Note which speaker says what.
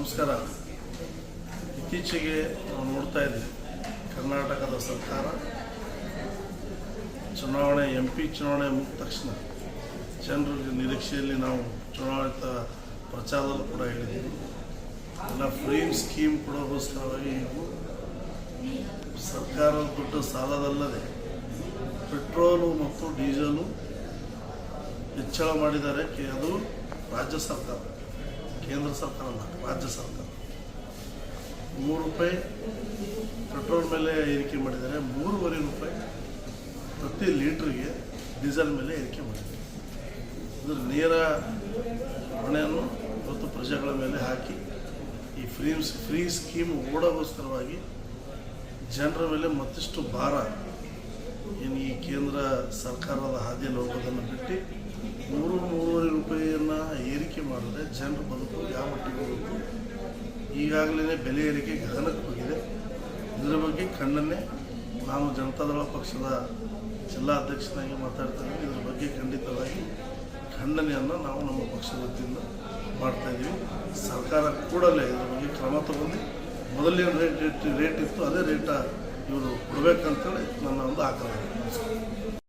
Speaker 1: ನಮಸ್ಕಾರ. ಇತ್ತೀಚೆಗೆ ನಾವು ನೋಡ್ತಾ ಇದ್ದೀವಿ ಕರ್ನಾಟಕದ ಸರ್ಕಾರ ಚುನಾವಣೆ ಎಂ ಪಿ ಚುನಾವಣೆ ಮುಗಿದ ತಕ್ಷಣ ಜನರ ನಿರೀಕ್ಷೆಯಲ್ಲಿ ನಾವು ಚುನಾವಣಿತ ಪ್ರಚಾರದಲ್ಲೂ ಕೂಡ ಹೇಳಿದ್ದೀವಿ ಎಲ್ಲ ಫ್ರೀಮ್ ಸ್ಕೀಮ್ ಕೊಡೋಕ್ಕೋಸ್ಕರವಾಗಿ ನೀವು ಸರ್ಕಾರದ ದೊಡ್ಡ ಸಾಲದಲ್ಲದೆ ಪೆಟ್ರೋಲು ಮತ್ತು ಡೀಸೆಲು ಹೆಚ್ಚಳ ಮಾಡಿದ್ದಾರೆ. ಅದು ರಾಜ್ಯ ಸರ್ಕಾರ. ಕೇಂದ್ರ ಸರ್ಕಾರ ಅಲ್ಲ, ರಾಜ್ಯ ಸರ್ಕಾರ. ಮೂರು ರೂಪಾಯಿ ಪೆಟ್ರೋಲ್ ಮೇಲೆ ಏರಿಕೆ ಮಾಡಿದ್ದಾರೆ, ಮೂರುವರೆ ರೂಪಾಯಿ ಪ್ರತಿ ಲೀಟ್ರಿಗೆ ಡೀಸೆಲ್ ಮೇಲೆ ಏರಿಕೆ ಮಾಡಿದ್ದಾರೆ. ಇದರ ನೇರ ಹೊಣೆಯನ್ನು ಮತ್ತು ಪ್ರಜೆಗಳ ಮೇಲೆ ಹಾಕಿ ಈ ಫ್ರೀಮ್ಸ್ ಫ್ರೀ ಸ್ಕೀಮ್ ಓಡೋಗೋಸ್ಕರವಾಗಿ ಜನರ ಮೇಲೆ ಮತ್ತಷ್ಟು ಭಾರ ಏನು ಈ ಕೇಂದ್ರ ಸರ್ಕಾರದ ಹಾದಿಯಲ್ಲಿ ಹೋಗೋದನ್ನು ಬಿಟ್ಟು ಮೂರು, ಮೂರುವರೆ ಏರಿಕೆ ಮಾಡಿದ್ರೆ ಜನರು ಬದುಕು ಯಾವ ಮಟ್ಟಿಗೆ ಹೋಗುತ್ತೆ ಈಗಾಗಲೇ ಬೆಲೆ ಏರಿಕೆ ಗಗನಕ್ಕೆ ಹೋಗಿದೆ. ಇದರ ಬಗ್ಗೆ ಖಂಡನೆ ನಾನು ಜನತಾದಳ ಪಕ್ಷದ ಜಿಲ್ಲಾ ಅಧ್ಯಕ್ಷನಾಗಿ ಮಾತಾಡ್ತಾ ಇದ್ದೀನಿ ಇದರ ಬಗ್ಗೆ ಖಂಡಿತವಾಗಿ ಖಂಡನೆಯನ್ನು ನಾವು ನಮ್ಮ ಪಕ್ಷದ ವತಿಯಿಂದ ಮಾಡ್ತಾ ಇದ್ದೀವಿ ಸರ್ಕಾರ ಕೂಡಲೇ ಇದರ ಬಗ್ಗೆ ಕ್ರಮ ತಗೊಂಡು ಮೊದಲೇನು ರೇಟ್ ರೇಟ್ ಇತ್ತು, ಅದೇ ರೇಟ ಇವರು ಕೊಡಬೇಕಂತೇಳಿ ನನ್ನ ಒಂದು ಆಗ್ರಹ.